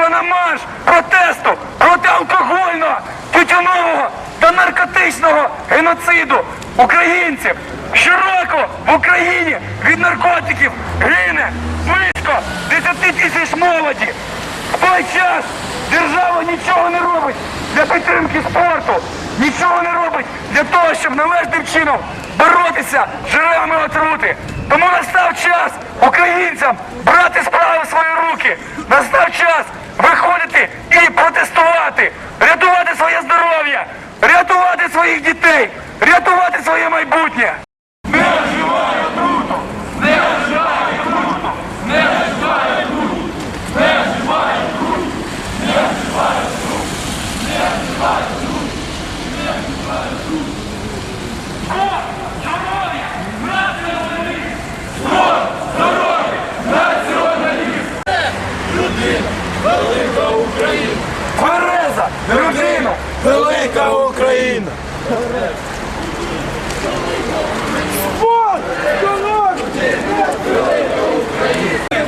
вийшла на марш протесту проти алкогольного, тютюнового та наркотичного геноциду українців. Щороку в Україні від наркотиків гине близько 10 тисяч молоді. В той час держава нічого не робить для підтримки спорту, нічого не робить для того, щоб належним чином боротися з джерелами отрути. Тому настав час українцям брати справи в свої руки. Настав час виходити і протестувати, рятувати своє здоров'я, рятувати своїх дітей, рятувати своє майбутнє. Не вживай отруту! Не вживай отруту! Не вживай отруту! Не вживай отруту! Не вживай отруту! Не вживай отруту! Не вживай отруту! Спорт! Здоров'я! Націоналізм! Спорт! Здоров'я! Націоналізм! Велика Україна! Твереза! Людина! Велика Україна! Спорт!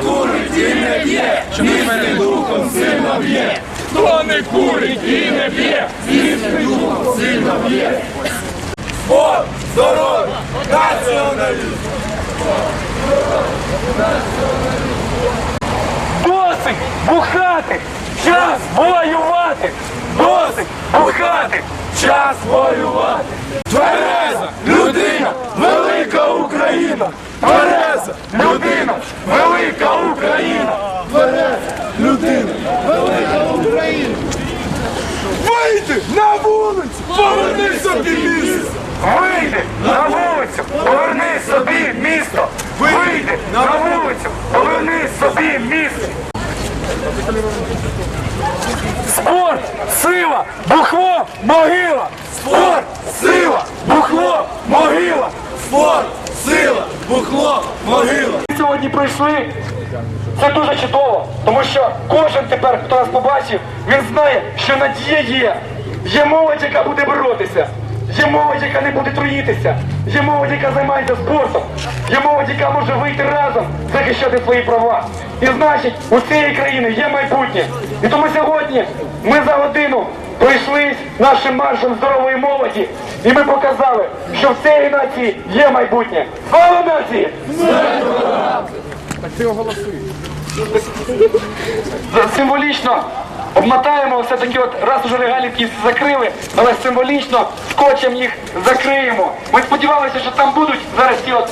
Курить і не б'є, міцним духом сильно б'є. Хто не курить і не б'є, міцним духом сильно б'є. Спорт, здоров'я, націоналізм. Досить бухати! Час воювати! Досить бухати! Час воювати. Твереза людина, велика Україна. Твереза людина, велика Україна. Твереза людина, велика Україна. Вийди на вулицю, поверни собі місце. Вийди на вулицю, поверни собі місто! Вийди на вулицю, поверни собі місто! Спорт, сила, бухло, могила! Спорт, сила, бухло, могила. Спорт, сила, бухло, могила. Сьогодні прийшли. Це дуже чудово, тому що кожен тепер, хто нас побачив, він знає, що надія є. Є молодь, яка буде боротися. Є молодь, яка не буде труїтися. Є молодь, яка займається спортом. Є молодь, яка може вийти разом, захищати свої права. І значить, у цієї країни є майбутнє. І тому сьогодні ми за годину пройшлись нашим маршем здорової молоді, і ми показали, що в цієї нації є майбутнє. Слава нації! Символічно обмотаємо все-таки, от раз уже регалівки закрили, але символічно скотчем їх закриємо. Ми сподівалися, що там будуть зараз ті от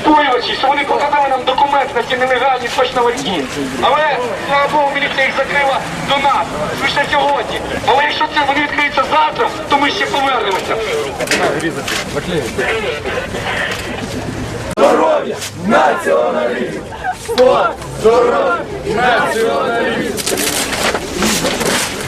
стоювачі, що вони показали нам документи на ці нелегальні скотч-наводки. Але, слава Богу, міліція їх закрила до нас, швидше сьогодні. Але якщо це вони відкриються завтра, то ми ще повернемося. Здоров'я, націоналізм. Спорт, здоров'я, націоналізм.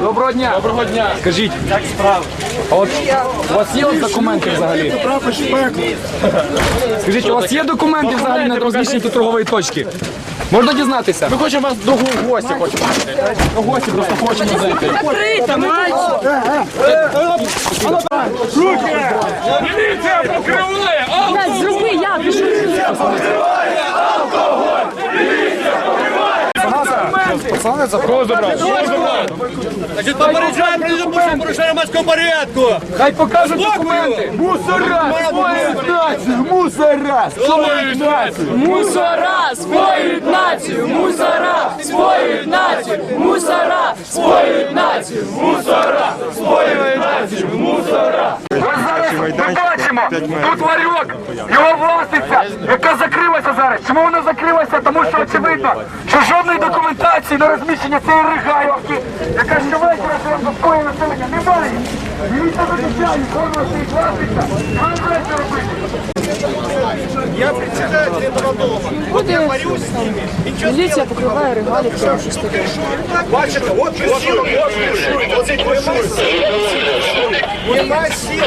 Доброго дня. Доброго дня. Скажіть, як справи? А от у вас є от документи взагалі? Скажіть, у вас є документи взагалі на розміщення тут торгової точки? Можна дізнатися? Ми хочемо вас до гості хочемо. До гості просто хочемо зайти. Міліція покриває! Зроби я пишу. Попереджаємо про недопущення порушення громадського порядку. Хай покажуть документи! Мусора! Свою націю! Мусора! Свою націю! Мусора своють націю, мусора своють націю, мусора своють націю, мусора своють націю, мусора. Ми бачимо, тут ларьок, його власниця, яка закрилася зараз. Чому вона закрилася? Тому що очевидно, що жодної документації на розміщення цієї ригайовки, яка щовечора живе заспокоює населення, немає. Міліція захищає, кожна стоїть власниця. Що ви будете робити? Міліція покриває регалії, тому що таке. Бачите, от от оцей кришується. Нема сил,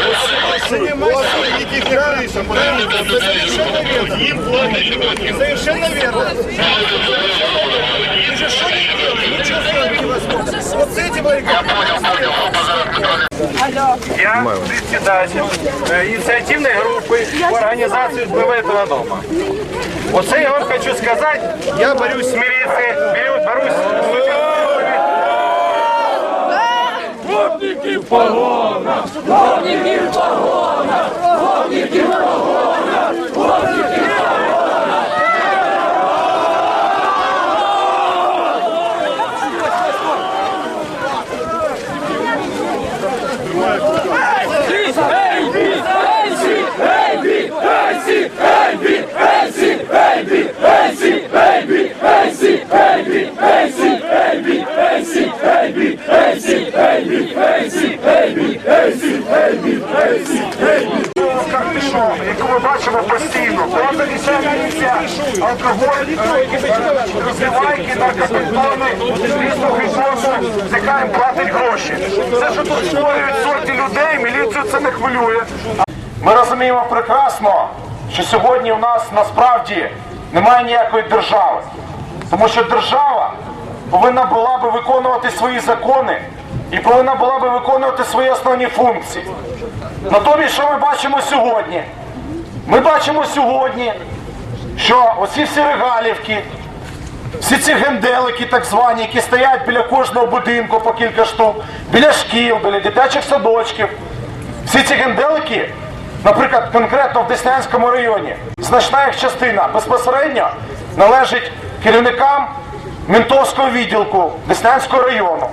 нема сил. Идите совершенно верно. Им. Совершенно верно. Уже что не делать, ничего сделать невозможно. Вот с этим Алло. Я председатель инициативной группы по организации СБВ этого дома. Оце я вам хочу сказать, я борюсь з міліцією, борюсь з милицией, в погонах! с в погонах! погона! в погонах! Вогніків в Вогніків Яку ми бачимо постійно. Правда, міліція, алкоголь, розливайки, наркотикони, різного гіпозу, з яка їм платить гроші. Все, що тут створюють сотні людей, міліцію це не хвилює. Ми розуміємо прекрасно, що сьогодні у нас насправді немає ніякої держави. Тому що держава повинна була би виконувати свої закони і повинна була би виконувати свої основні функції. Натомість, що ми бачимо сьогодні? Ми бачимо сьогодні, що оці всі регалівки, всі ці генделики, так звані, які стоять біля кожного будинку по кілька штук, біля шкіл, біля дитячих садочків, всі ці генделики, наприклад, конкретно в Деснянському районі, значна їх частина безпосередньо належить керівникам Ментовського відділку Деснянського району.